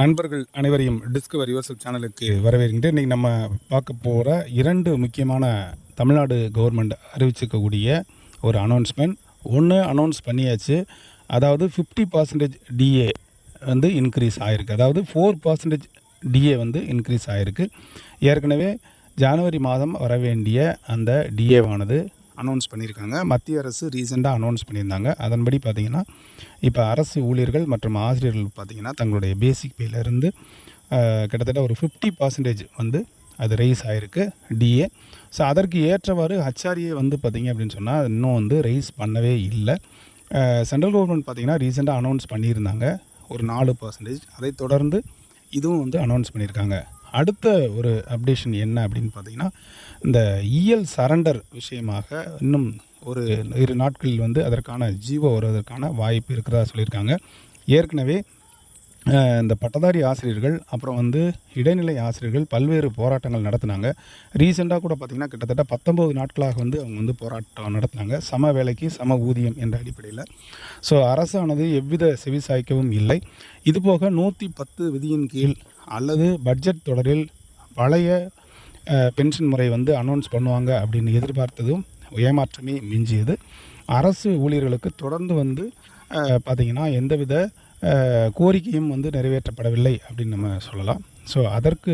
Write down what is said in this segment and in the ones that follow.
நண்பர்கள் அனைவரையும் டிஸ்கவர் யுவர்சல் சேனலுக்கு வரவேற்கின்றேன். இன்றைக்கி நம்ம பார்க்க போகிற இரண்டு முக்கியமான தமிழ்நாடு கவர்மெண்ட் அறிவிச்சிருக்கக்கூடிய ஒரு அனௌன்ஸ்மெண்ட் ஒன்று அனௌன்ஸ் பண்ணியாச்சு. அதாவது ஃபிஃப்டி பர்சன்டேஜ் டிஏ வந்து இன்க்ரீஸ் ஆகிருக்கு அதாவது ஃபோர் பர்சன்டேஜ் டிஏ வந்து இன்க்ரீஸ் ஆகிருக்கு ஏற்கனவே ஜனவரி மாதம் வர வேண்டிய அந்த டிஏவானது அனௌன்ஸ் பண்ணியிருக்காங்க. மத்திய அரசு ரீசெண்டாக அனௌன்ஸ் பண்ணியிருந்தாங்க. அதன்படி பார்த்திங்கன்னா இப்போ அரசு ஊழியர்கள் மற்றும் ஆசிரியர்கள் பார்த்திங்கன்னா தங்களுடைய பேசிக் பேலேருந்து கிட்டத்தட்ட ஒரு ஃபிஃப்டி பர்சன்டேஜ் வந்து அது ரைஸ் ஆகிருக்கு டிஏ ஸோ அதற்கு ஏற்றவாறு ஹச்ஆர்ஏ வந்து பார்த்திங்க அப்படின்னு சொன்னால் இன்னும் வந்து ரைஸ் பண்ணவே இல்லை. சென்ட்ரல் கவர்மெண்ட் பார்த்திங்கன்னா ரீசெண்டாக அனௌன்ஸ் பண்ணியிருந்தாங்க. ஒரு நாலு பர்சன்டேஜ் அதை தொடர்ந்து இதுவும் வந்து அனௌன்ஸ் பண்ணியிருக்காங்க. அடுத்த ஒரு அப்டேஷன் என்ன அப்படின்னு பார்த்தீங்கன்னா இந்த இஎல் சரண்டர் விஷயமாக இன்னும் ஒரு இரு நாட்களில் வந்து அதற்கான ஜீவோ வருவதற்கான வாய்ப்பு இருக்கிறதா சொல்லியிருக்காங்க. ஏற்கனவே இந்த பட்டதாரி ஆசிரியர்கள் அப்புறம் வந்து இடைநிலை ஆசிரியர்கள் பல்வேறு போராட்டங்கள் நடத்தினாங்க. ரீசெண்டாக கூட பார்த்திங்கன்னா கிட்டத்தட்ட பத்தொம்போது நாட்களாக வந்து அவங்க வந்து போராட்டம் நடத்தினாங்க. சம வேலைக்கு சம ஊதியம் என்ற அடிப்படையில். ஸோ அரசானது எவ்வித செவிசாய்க்கவும் இல்லை. இதுபோக நூற்றி பத்து விதியின் கீழ் அல்லது பட்ஜெட் தொடரில் பழைய பென்ஷன் முறை வந்து அனௌன்ஸ் பண்ணுவாங்க அப்படின்னு எதிர்பார்த்ததும் ஏமாற்றமே மிஞ்சியது. அரசு ஊழியர்களுக்கு தொடர்ந்து வந்து பார்த்திங்கன்னா எந்தவித கோரிக்கையும் வந்து நிறைவேற்றப்படவில்லை அப்படின்னு நம்ம சொல்லலாம். ஸோ அதற்கு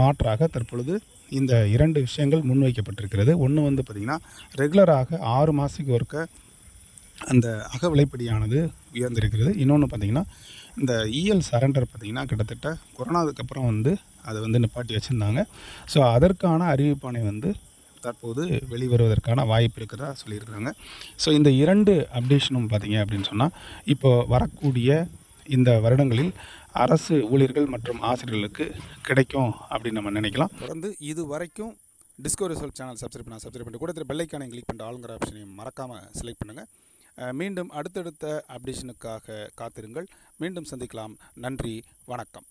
மாற்றாக தற்பொழுது இந்த இரண்டு விஷயங்கள் முன்வைக்கப்பட்டிருக்கிறது. ஒன்று வந்து பார்த்திங்கன்னா ரெகுலராக ஆறு மாதத்துக்கு ஒருக்க அந்த அகவிலைப்படியானது உயர்ந்திருக்கிறது. இன்னொன்று பார்த்திங்கன்னா இந்த இஎல் சரண்டர் பார்த்திங்கன்னா கிட்டத்தட்ட கொரோனாவுக்கு அப்புறம் வந்து அதை வந்து நிப்பாட்டி வச்சுருந்தாங்க. ஸோ அதற்கான அறிவிப்பானை வந்து தற்போது வெளிவருவதற்கான வாய்ப்பு இருக்கிறதா சொல்லியிருக்கிறாங்க. ஸோ இந்த இரண்டு அப்டேஷனும் பார்த்தீங்க அப்படின்னு சொன்னால் இப்போ வரக்கூடிய இந்த வருடங்களில் அரசு ஊழியர்கள் மற்றும் ஆசிரியர்களுக்கு கிடைக்கும் அப்படின்னு நம்ம நினைக்கலாம். தொடர்ந்து இது வரைக்கும் டிஸ்கவரி ரிசல்ட் சேனல் சப்ஸ்கிரைப் பண்ண சப்ஸ்கிரைப் பண்ணி கூட பெல்லைக்கானை கிளிக் பண்ணுற ஆளுங்கிற ஆப்ஷனையும் மறக்காமல் செலக்ட் பண்ணுங்கள் மீண்டும் அடுத்தடுத்த அப்டேஷனுக்காக காத்திருங்கள். மீண்டும் சந்திக்கலாம். நன்றி. வணக்கம்.